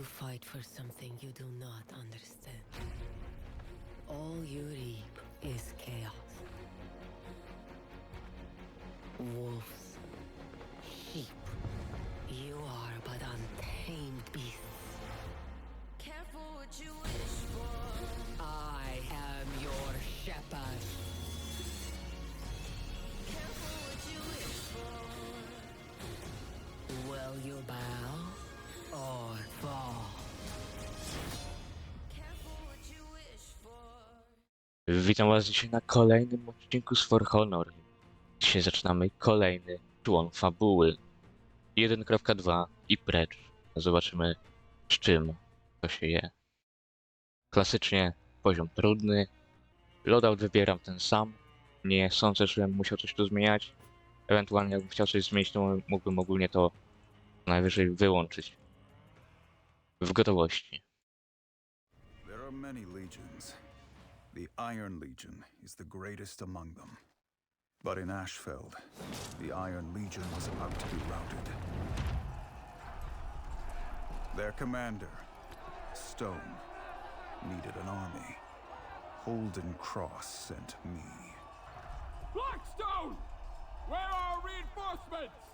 You fight for something you do not understand. All you reap is chaos. Wolves, sheep. You are but untamed beasts. Careful what you wish for. I am your shepherd. Witam was dzisiaj na kolejnym odcinku z For Honor. Dzisiaj zaczynamy kolejny człon fabuły 1.2 i precz. Zobaczymy z czym to się je. Klasycznie poziom trudny. Loadout wybieram ten sam. Nie sądzę, żebym musiał coś tu zmieniać. Ewentualnie jakbym chciał coś zmienić, to mógłbym ogólnie to najwyżej wyłączyć. W gotowości. There are many legions. The Iron Legion is the greatest among them. But in Ashfeld, the Iron Legion was about to be routed. Their commander, Stone, needed an army. Holden Cross sent me. Blackstone! Where are reinforcements?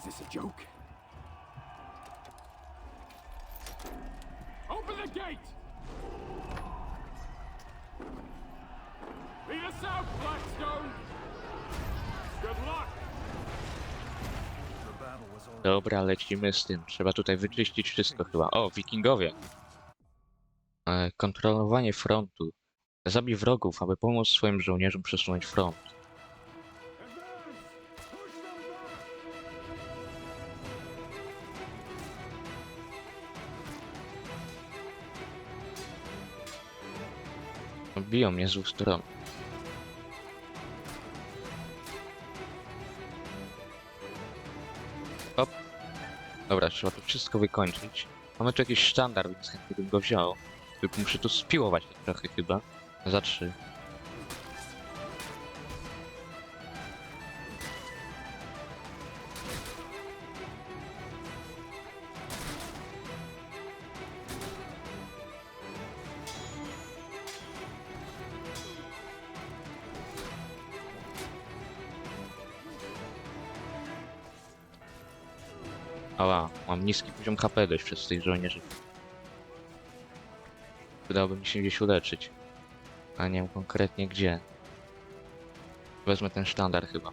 Is this a joke? Open the gate! Lead us out, Blackstone! Good luck! The battle was already Dobra, lecimy z tym. Trzeba tutaj wyczyścić wszystko chyba. O, wikingowie. E, kontrolowanie frontu. Zabij wrogów, aby pomóc swoim żołnierzom przesunąć front. Biją mnie z dwóch stron. Hop. Dobra, trzeba to wszystko wykończyć. Mamy tu jakiś sztandar, więc chętnie bym go wziął. Tylko muszę tu spiłować trochę chyba. Za trzy. Ała, mam niski poziom HP dość przez tych żołnierzy. Wydałoby mi się gdzieś uleczyć. A nie wiem konkretnie gdzie. Wezmę ten sztandar chyba.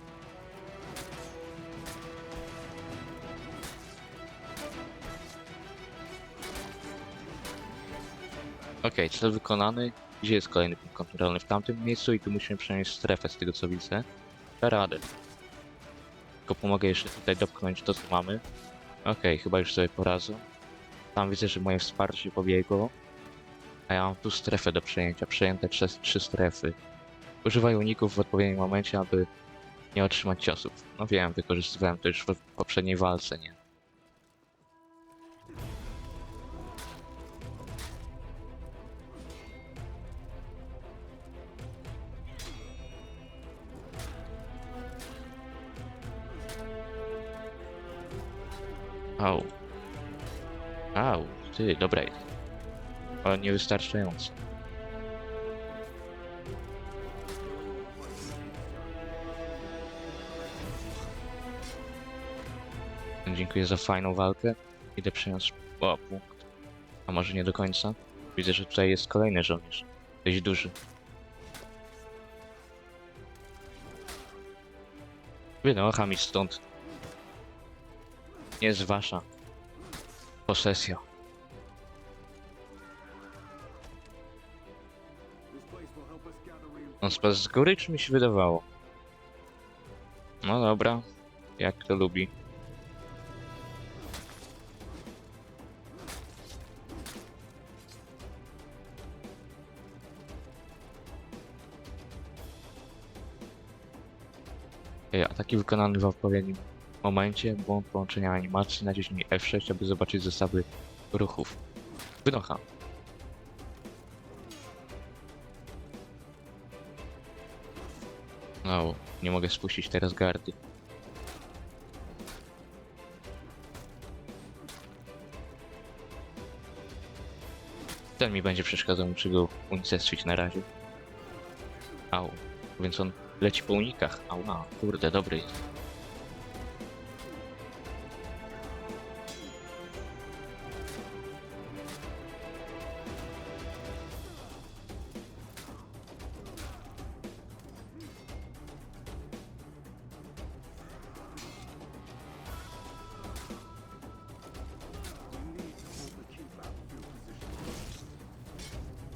Okej, cel wykonany. Gdzie jest kolejny punkt kontrolny? W tamtym miejscu i tu musimy przenieść strefę z tego co widzę. Da radę. Tylko pomogę jeszcze tutaj dopchnąć to co mamy. Okej, chyba już sobie poradzę. Tam widzę, że moje wsparcie pobiegło. A ja mam tu strefę do przejęcia, przejęte przez trzy strefy. Używaj uników w odpowiednim momencie, aby nie otrzymać ciosów. No wiem, wykorzystywałem to już w poprzedniej walce, nie? Au. Au, ty, dobra jest. Ale niewystarczająco. Dziękuję za fajną walkę. Idę przyjąć o, punkt. A może nie do końca? Widzę, że tutaj jest kolejny żołnierz. Dość duży. Wynocha mi stąd. Jest wasza posesja. On spadł z góry, czy mi się wydawało? No dobra, jak to lubi. Ej, Ataki wykonane w odpowiednim momencie. Błąd połączenia animacji. Naciśnij F6, aby zobaczyć zestawy ruchów. Wynocha. No, nie mogę spuścić teraz gardy. Ten mi będzie przeszkadzał, muszę go unicestwić na razie. Au, więc on leci po unikach. Au, a, kurde, dobry jest.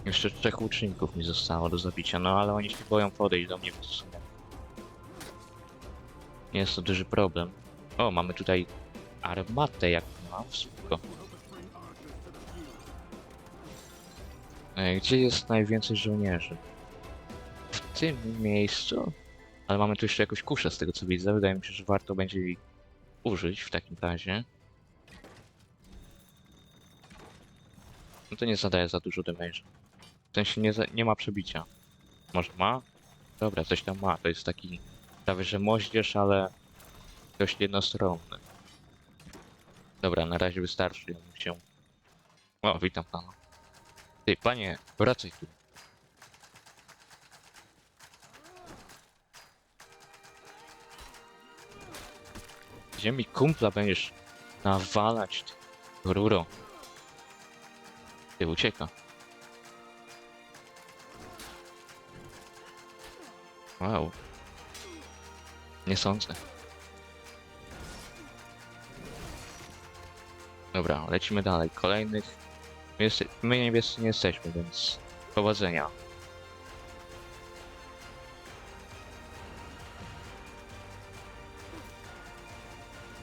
Jeszcze trzech łuczników mi zostało do zabicia, no ale oni się boją podejść do mnie w sumie. Nie jest to duży problem. O, mamy tutaj armatę jak mam, spoko. E, Gdzie jest najwięcej żołnierzy? W tym miejscu? Ale mamy tu jeszcze jakąś kuszę z tego co widzę. Wydaje mi się, że warto będzie jej użyć w takim razie. No to nie zadaje za dużo damage'a. W sensie nie, nie ma przebicia. Może ma? Dobra, coś tam ma. To jest taki prawie że moździerz, ale dość jednostronny. Dobra, na razie wystarczy. Ja bym się... O, witam pana. Ty, panie, wracaj tu. Gdzie mi kumpla będziesz nawalać, ruro? Ty, ucieka. Wow. Nie sądzę. Dobra, lecimy dalej. Kolejnych. My. My niebiescy nie jesteśmy, więc powodzenia.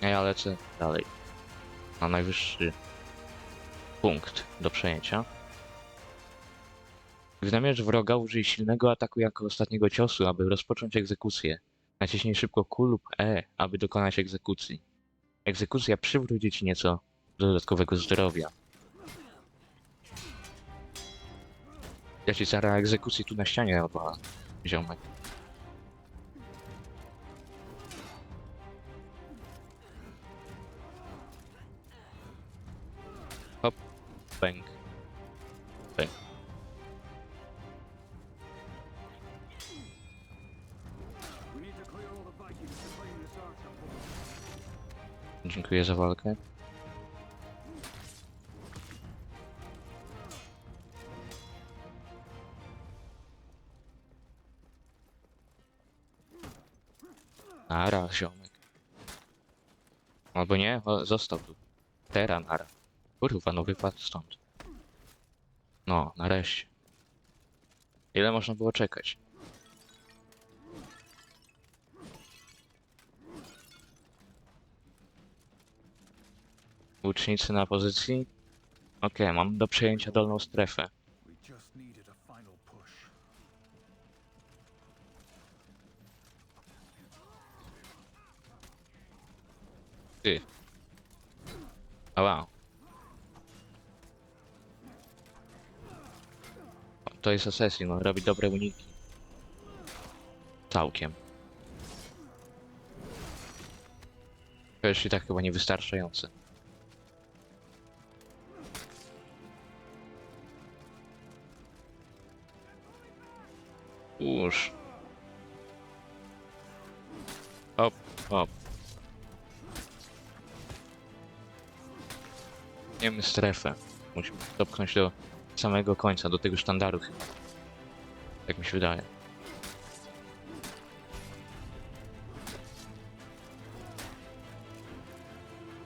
Ja lecę dalej. Na najwyższy punkt do przejęcia. Gdy namierz wroga, użyj silnego ataku jako ostatniego ciosu, aby rozpocząć egzekucję. Naciśnij szybko Q lub E, aby dokonać egzekucji. Egzekucja przywróci ci nieco dodatkowego zdrowia. Ja ci zaraz egzekucję tu na ścianie odwala, ziomek. Hop, bang, bang. Dziękuję za walkę. Nara, ziomek. Albo nie, został tu. Tera, nara. Kurwa, no wypadł stąd. No, nareszcie. Ile można było czekać? Łucznicy na pozycji. Okej, mam do przejęcia dolną strefę. Ty. A wow. O, To jest Assassin, on robi dobre uniki. Całkiem. To już i tak chyba niewystarczające. Uż. Hop, hop. Wiemy strefę. Musimy dopchnąć do samego końca, do tego sztandaru chyba. Tak mi się wydaje.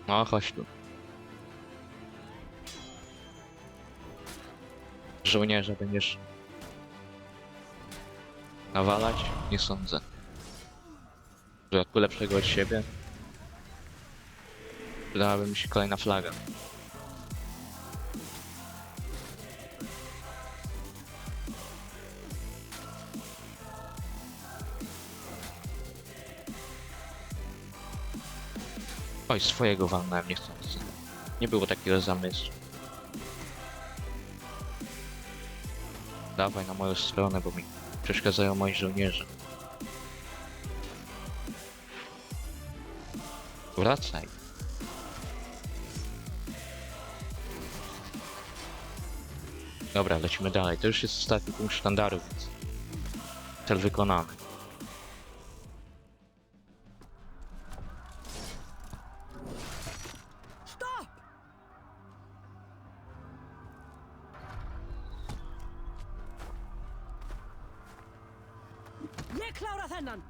No, chodź tu. Żołnierza będziesz nawalać? Nie sądzę. W dodatku lepszego od siebie. Przydałaby mi się kolejna flaga. Oj, swojego walnąłem niechcący. Nie było takiego zamysłu. dawaj na moją stronę, bo mi przeszkadzają moi żołnierze. Wracaj. Dobra, lecimy dalej. To już jest ostatni punkt sztandaru, więc cel wykonany. Þennan!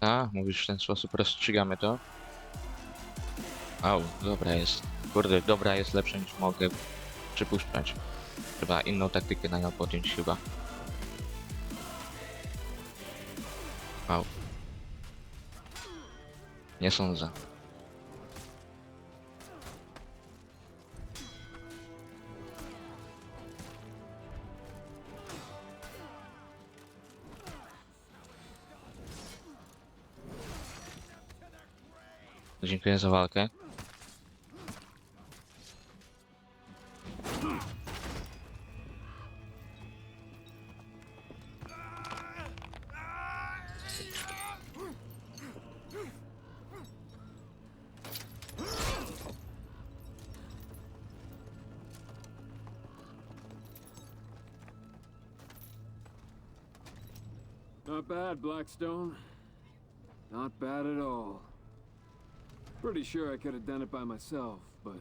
A, mówisz w ten sposób, rozstrzygamy to? Au, dobra jest. Kurde, dobra jest lepsza niż mogę przypuszczać. Trzeba inną taktykę na nią podjąć chyba. Au. Nie sądzę. Dziękuję za walkę. Not bad, Blackstone. Not bad at all. Pretty sure I could have done it by myself, but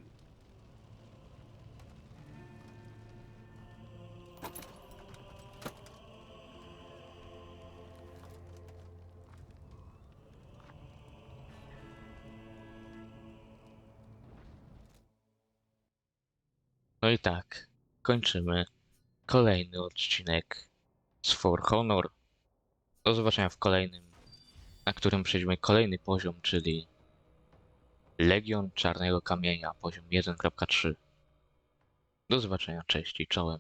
No i tak, kończymy kolejny odcinek z For Honor. Do zobaczenia w kolejnym, na którym przejdziemy kolejny poziom, czyli Legion Czarnego Kamienia, poziom 1.3. Do zobaczenia, cześć i czołem.